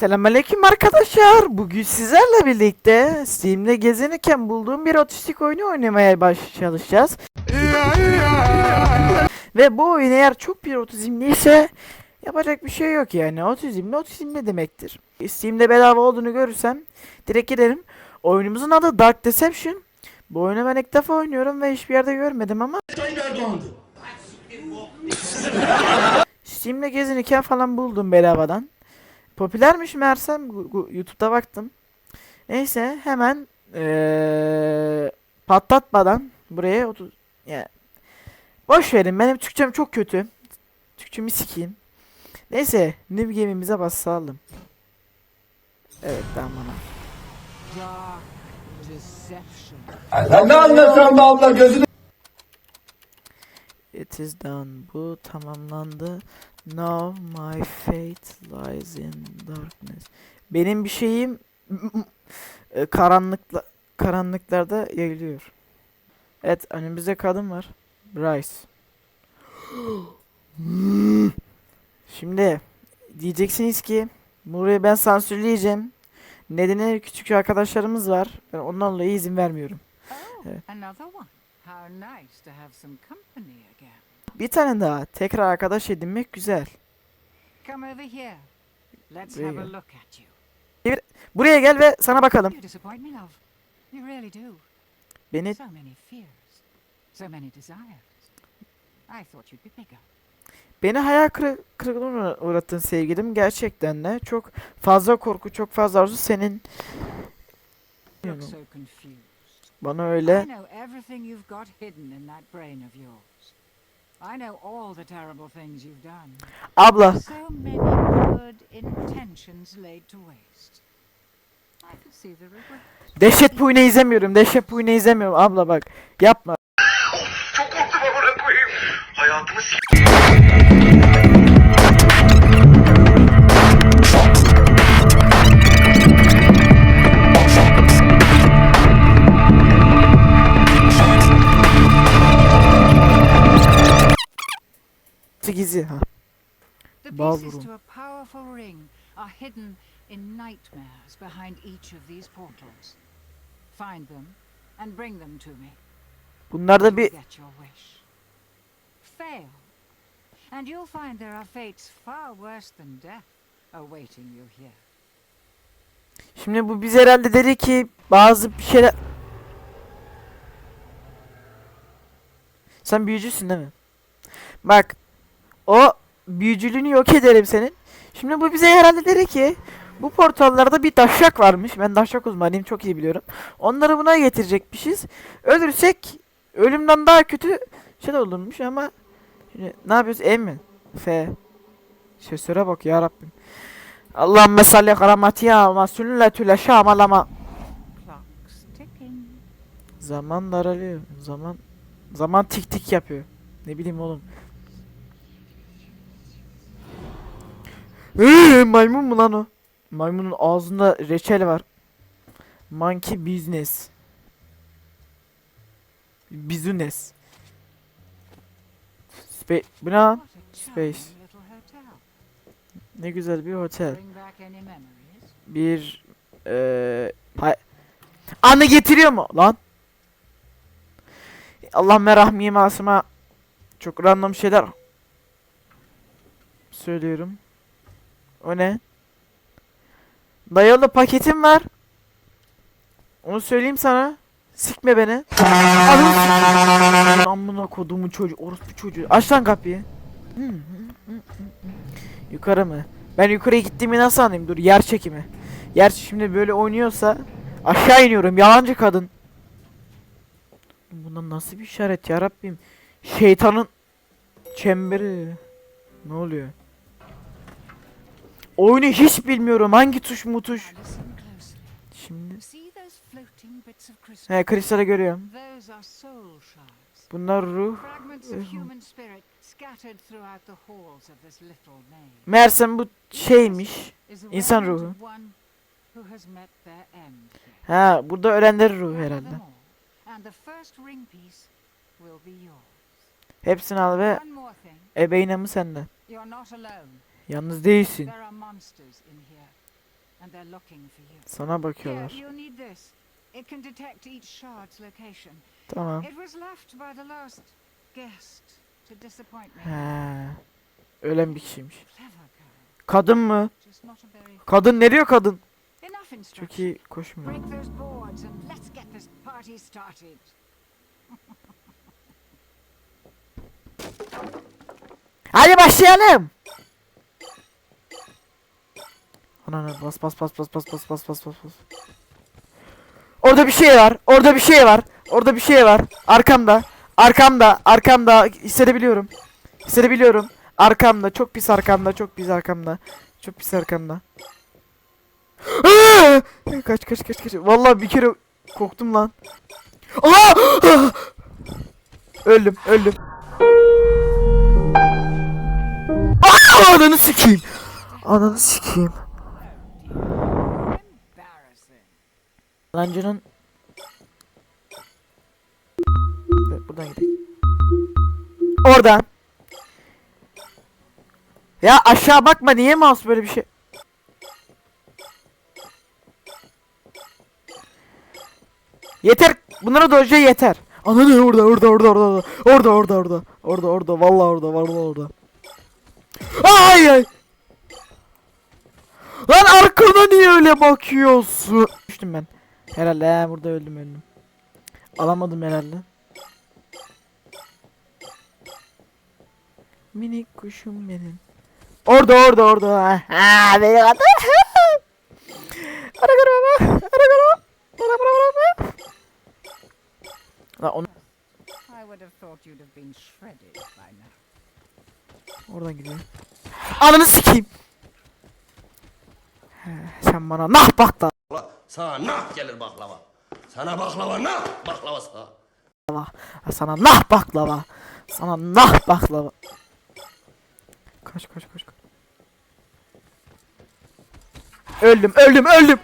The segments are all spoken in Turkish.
Selamünaleyküm arkadaşlar. Bugün sizlerle birlikte Steam'de gezinirken bulduğum bir otistik oyunu oynamaya baş çalışacağız. Ve bu oyun eğer çok bir otizmliyse yapacak bir şey yok yani. Otizm ne otizm ne demektir? Steam'de bedava olduğunu görürsem direkt giderim. Oyunumuzun adı Dark Deception. Bu oyunu ben ilk defa oynuyorum ve hiçbir yerde görmedim ama Steam'de gezinirken falan buldum bedavadan. Popülermiş meğersem YouTube'da baktım. Neyse hemen eee, patlatmadan buraya otu yani boş verin benim Türkçem çok kötü. Türkçemi sikeyim. Neyse new game'imize basalım. Evet tamam. Deception. Sen ne anlatıyorsun be abla gözünü It is done. Bu tamamlandı. Now my fate lies in darkness. Benim bir şeyim e, karanlıkla karanlıklarda yayılıyor. Evet önümüzde kadın var. Bryce. Şimdi diyeceksiniz ki burayı ben sansürleyeceğim. Nedeni küçük arkadaşlarımız var. Ben onlarla izin vermiyorum. Oh, Yeah. Bir tane daha tekrar arkadaş edinmek güzel. Come over here. Let's have a look at you. Buraya gel ve sana bakalım. You disappoint me, love. You really do. Beni So many fears. So many desires. I thought you'd be bigger. Beni hayal kırı- kırıklığına uğrattın sevgilim gerçekten de. Çok fazla korku, çok fazla arzu senin bana öyle. I know all the terrible things you've done. Abla So many good intentions laid to waste. I can see the regret. dehşet bu yine izlemiyorum. Dehşet bu yine izlemiyorum. Abla bak yapma. Çok korktum amına koyayım. Hayatımı s- Gizi ha. The pieces to a powerful ring are hidden in nightmares behind each of these portals. Find them and bring them to me. Bunlarda bir get your wish. Fail, and you'll find there are fates far worse than death awaiting you here. şimdi bu biz herhalde dedi ki bazı bir şeyler Sen büyücüsün değil mi? Bak o büyücülüğünü yok ederim senin. Şimdi bu bize herhalde dedi ki bu portallarda bir daşak varmış. Ben daşak uzmanıyım çok iyi biliyorum. Onları buna getirecekmişiz. Ölürsek ölümden daha kötü şey olurmuş ama şimdi ne yapıyoruz? E mi? F. Sesöre bak ya Rabbim. Allahümme salli karamatiya ve sülletüle şamalama. Zaman daralıyor. Zaman zaman tik tik yapıyor. Ne bileyim oğlum. Maymun mu lan o? Maymunun ağzında reçel var. Monkey business. Business. Spe bu ne Space. Ne güzel bir otel. Bir hay- Anı getiriyor mu lan? Allah merahmi masıma çok random şeyler söylüyorum. O ne? Dayalı paketim var. Onu söyleyeyim sana. Sikme beni. Amına kodumun çocuğu, orospu çocuğu. Aç lan kapıyı. Yukarı mı? Ben yukarıya gittiğimi nasıl anlayayım? Dur yer çekimi. Yer şimdi böyle oynuyorsa aşağı iniyorum yalancı kadın. Bundan nasıl bir işaret ya Rabbim? Şeytanın çemberi. Ne oluyor? Oyunu hiç bilmiyorum. Hangi tuş mu tuş? Şimdi he kristale görüyorum. Bunlar ruh. Meğersem bu şeymiş. İnsan ruhu. Ha burada ölenlerin ruhu herhalde. Hepsini al ve ebeğine mi sende? Yalnız değilsin. Sana bakıyorlar. Tamam. He. Ölen bir kişiymiş. Kadın mı? Kadın ne diyor kadın? Çok iyi koşmuyor. Hadi başlayalım. Ananı bas bas bas bas bas bas bas bas bas bas. Orada bir şey var. Orada bir şey var. Orada bir şey var. Arkamda. Arkamda. Arkamda. Hissedebiliyorum. Hissedebiliyorum. Arkamda. Çok pis arkamda. Çok pis arkamda. Çok pis arkamda. Kaç kaç kaç kaç. Vallahi bir kere korktum lan. Öldüm öldüm. Aa, ananı sikeyim. Ananı sikeyim. Lancının Evet, buradan gidelim. Oradan. Ya aşağı bakma niye mouse böyle bir şey? Yeter. Bunlara doja yeter. Ananı orada orada orada orada orada orada orada orada orada vallahi orada vallahi orada. Ay ay. Lan arkana niye öyle bakıyorsun? Düştüm ben. Herhalde he, burada öldüm öldüm. Alamadım herhalde. Minik kuşum benim. Orada orada orada. Ha, ha benim adım. Ara gara baba. Ara gara. Ara bara bara. Lan onu I would have thought you'd have been shredded by now. oradan gidiyor. Ananı sikeyim. He, Sen bana nah bak da. Sana nah gelir baklava. Sana baklava nah baklava sana. Sana nah baklava. Sana nah baklava. Kaç kaç kaç kaç. Öldüm öldüm öldüm.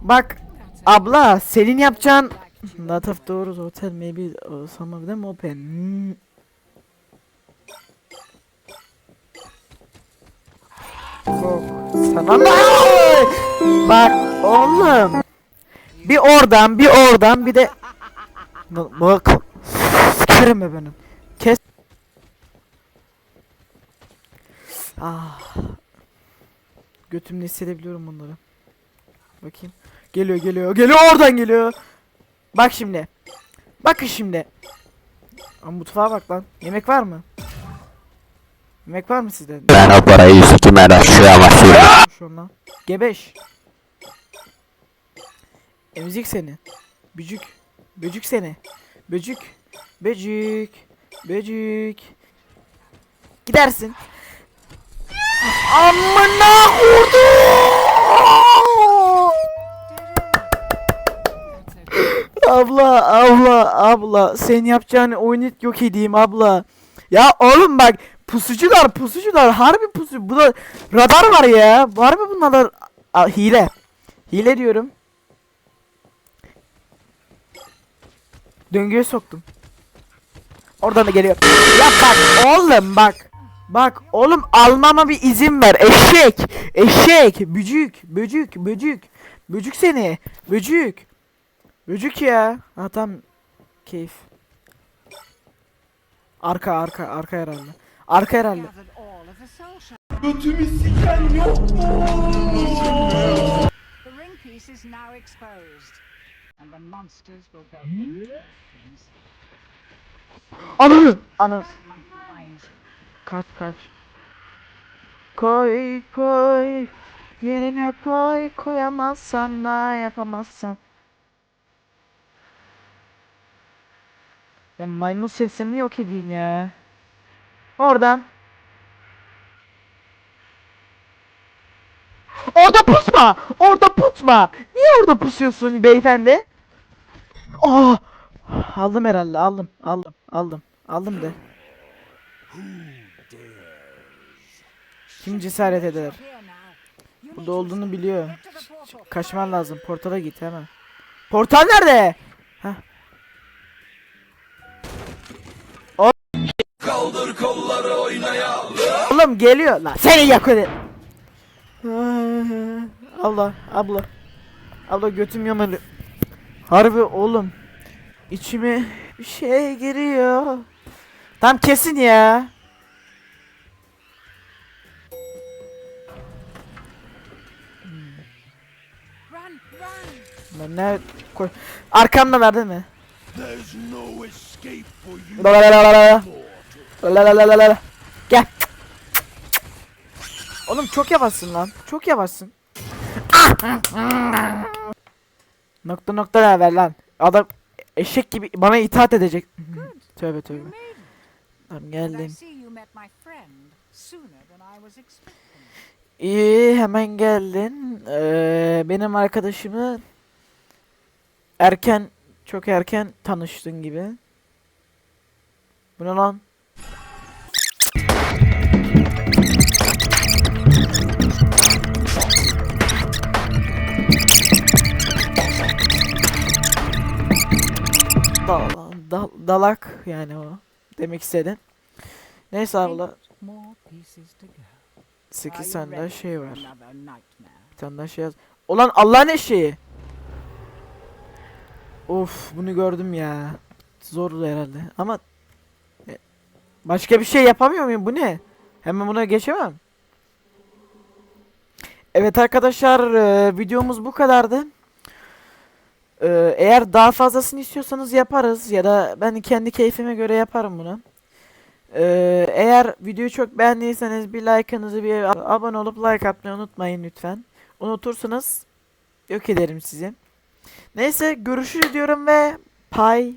Bak abla senin yapacağın You. Not of doors hotel maybe uh, some of them open. Hmm. Sana ne? Bak oğlum. Bir oradan bir oradan bir de Bak- Sikerim be Kes Ah Götümle hissedebiliyorum bunları Bakayım Geliyor geliyor geliyor oradan geliyor Bak şimdi Bakın şimdi Ama mutfağa bak lan Yemek var mı? Yemek var mı sizde? Ben o parayı sikime şuraya basıyorum. Şu an lan. Gebeş. Emzik seni. Bücük. Böcük seni. Böcük. Böcük. Böcük. Gidersin. Amına vurdum. Abla abla abla sen yapacağını oyunu yok edeyim abla. Ya oğlum bak pusucular pusucular harbi pusu. Bu da radar var ya. Var mı bunlarda hile? Hile diyorum. Döngüye soktum. Oradan da geliyor. Ya bak oğlum bak. Bak oğlum almama bir izin ver. Eşek. Eşek. Bücük. Böcük. Böcük. Böcük seni. Böcük. Böcük ya. Ha tam keyif. Arka arka arka herhalde. Arka herhalde. Götümü siken yok mu? Ananı! Ananı. Kaç kaç. Koy koy. Yerine koy koyamazsan da yapamazsan. Ben maymun sesini yok edeyim ya. Oradan. Orada pusma! Orada pusma! Niye orada pusuyorsun beyefendi? Oh! Aldım herhalde aldım aldım aldım aldım de. Kim cesaret eder? Burada olduğunu biliyor. Kaçman lazım. Portala git hemen. Portal nerede? Oğlum geliyor lan. Seni edin. Allah abla. Abla götüm yamalı. Harbi oğlum. İçime bir şey giriyor. Tam kesin ya. Run, run! Ben ne koy. Arkamdalar değil mi? La la la la la. Gel. Oğlum çok yavaşsın lan. Çok yavaşsın. nokta nokta ne haber lan? Adam eşek gibi bana itaat edecek. tövbe tövbe. Tamam geldim. İyi hemen geldin. Ee, benim arkadaşımı erken çok erken tanıştın gibi. Bu ne lan? Dal, dal- dalak yani o demek istedin. Neyse abla Eight more pieces to go. 8 Are you tane daha şey var. Bir tane daha şey yaz. Ulan Allah'ın eşeği. Of bunu gördüm ya. Zordu herhalde ama başka bir şey yapamıyor muyum? Bu ne? Hemen buna geçemem. Evet arkadaşlar e, videomuz bu kadardı. E, eğer daha fazlasını istiyorsanız yaparız ya da ben kendi keyfime göre yaparım bunu. E, eğer videoyu çok beğendiyseniz bir like'ınızı bir abone olup like atmayı unutmayın lütfen. Unutursanız yok ederim sizi. Neyse görüşürüz diyorum ve pay